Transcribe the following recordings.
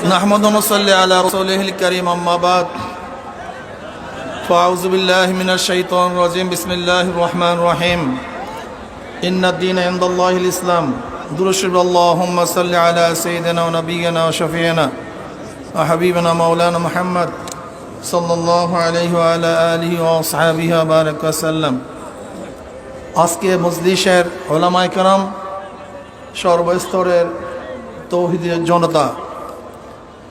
نحمد ونصلي على رسوله الكريم أما بعد فأعوذ بالله من الشيطان الرجيم بسم الله الرحمن الرحيم إن الدين عند الله الإسلام درشد اللهم صل على سيدنا ونبينا وشفينا وحبيبنا مولانا محمد صلى الله عليه وعلى آله وأصحابه وبارك وسلم আজকে মজলিসের ওলামাই কারাম সর্বস্তরের তৌহিদের জনতা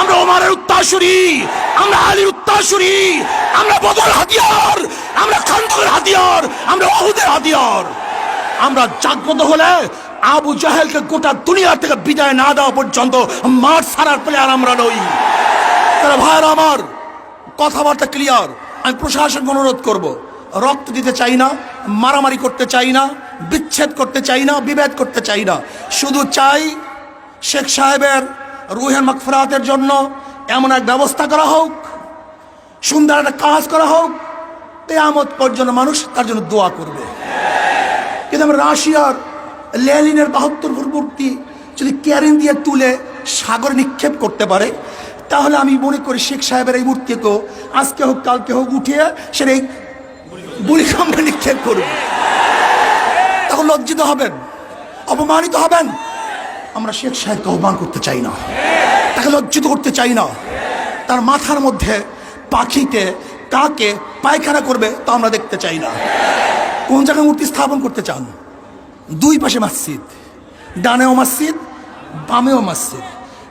আমরা ওমারের উত্তাসুরি, আমরা আলীর উত্তরসূরি আমরা বদর হাতিয়ার, আমরা খান্দকের হাতিয়ার, আমরা ওহুদের হাতিয়ার। আমরা জাগ্রত হলে আবু জাহেলকে গোটা দুনিয়া থেকে বিদায় না দেওয়া পর্যন্ত মাঠ ছাড়ার প্লেয়ার আমরা নই। তারা ভাইয়ের আমার, কথাবার্তা ক্লিয়ার আমি প্রশাসনকে অনুরোধ করব, রক্ত দিতে চাই না, মারামারি করতে চাই না, বিচ্ছেদ করতে চাই না, বিভেদ করতে চাই না। শুধু চাই শেখ সাহেবের রুহের মাকফরাতের জন্য এমন এক ব্যবস্থা করা হোক, সুন্দর একটা কাজ করা হোক তেয়ামত পর্যন্ত মানুষ তার জন্য দোয়া করবে। কিন্তু আমরা রাশিয়ার লেলিনের বাহাত্তর মূর্তি যদি ক্যারিন দিয়ে তুলে সাগরে নিক্ষেপ করতে পারে, তাহলে আমি মনে করি শেখ সাহেবের এই মূর্তিকেও আজকে হোক, কালকে হোক উঠিয়ে সেটা এই বুড়িকাম্বে নিক্ষেপ করবে। তখন লজ্জিত হবেন, অপমানিত হবেন। আমরা শেখ সাহেবকে অপমান করতে চাই না। তাকে লজ্জিত করতে চাই না। তার মাথার মধ্যে পাখিতে কাকে পায়খানা করবে তা আমরা দেখতে চাই না। কোন জায়গায় মূর্তি স্থাপন করতে চান? দুই পাশে মসজিদ। ডানেও মসজিদ, বামেও মসজিদ।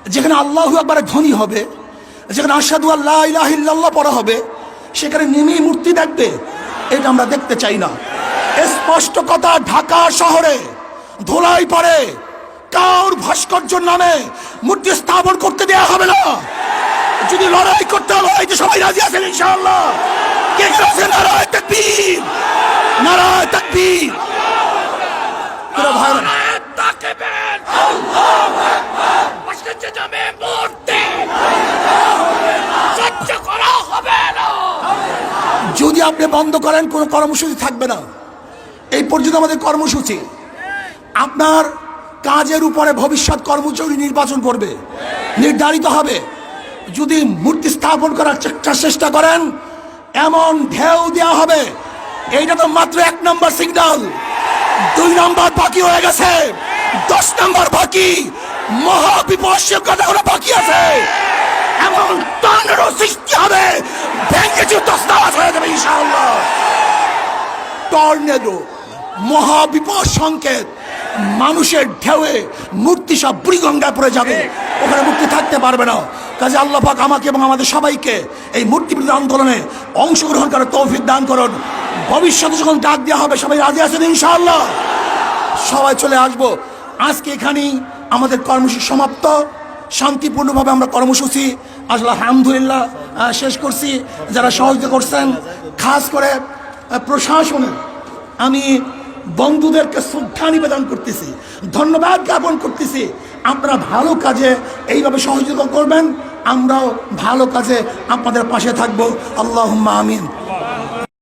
যেখানে আল্লাহ একবারে ধ্বনি হবে, যেখানে আসাদু আল্লাহ ইলাহ ইল্লাল্লাহ পড়া হবে, সেখানে নেমেই মূর্তি দেখবে, এটা আমরা দেখতে চাই না। স্পষ্ট কথা, ঢাকা শহরে ধোলাই পড়ে। কাউর ভাস্কর্য নামে মূর্তি স্থাপন করতে দেওয়া হবে না। যদি লড়াই করতে হবে এই যে সবাই রাজি আছেন ইনশাআল্লাহ। কে আছেন নারায় তাকবীর। নারায় তাকবীর। প্রিয় ভাইরা, তাকবীর। মসজিদে যাবে মূর্তি। সহ্য করা হবে না। যদি আপনি বন্ধ করেন কোনো কর্মসূচি থাকবে না। এই পর্যন্ত আমাদের কর্মসূচি। আপনার কাজের উপরে ভবিষ্যৎ কর্মচারী নির্বাচন করবে। নির্ধারিত হবে। যদি মূর্তি স্থাপন করার চেষ্টা চেষ্টা করেন, এমন ঢেউ দেওয়া হবে। এইটা তো মাত্র এক নম্বর সিগন্যাল। দুই নম্বর বাকি হয়ে গেছে। দশ নম্বর বাকি। মহা বাকি আছে। এমন দণ্ডের সৃষ্টি হবে। ব্যাংকে যে দস্তাবাজ হয়ে যাবে ইনশাআল্লাহ। টর্নেডো মহাবিপদ সংকেত। মানুষের ঢেউয়ে মূর্তি সব বুড়িগঙ্গায় পড়ে যাবে। ওখানে মূর্তি থাকতে পারবে না। কাজে আল্লাহ পাক আমাকে এবং আমাদের সবাইকে এই মূর্তি আন্দোলনে অংশগ্রহণ করার তৌফিক দান করুন। ভবিষ্যতে যখন ডাক দেওয়া হবে সবাই রাজি আছেন ইনশাআল্লাহ? সবাই চলে আসব। আজকে এখানেই আমাদের কর্মসূচি সমাপ্ত। শান্তিপূর্ণভাবে আমরা কর্মসূচি আসলে আলহামদুলিল্লাহ শেষ করছি। যারা সহযোগিতা করছেন খাস করে আহ, প্রশাসনের আমি বন্ধুদেরকে শ্রদ্ধা নিবেদন করতেছি, ধন্যবাদ জ্ঞাপন করতেছি। আপনারা ভালো কাজে এইভাবে সহযোগিতা করবেন, আমরাও ভালো কাজে আপনাদের পাশে থাকব। আল্লাহ আমিন।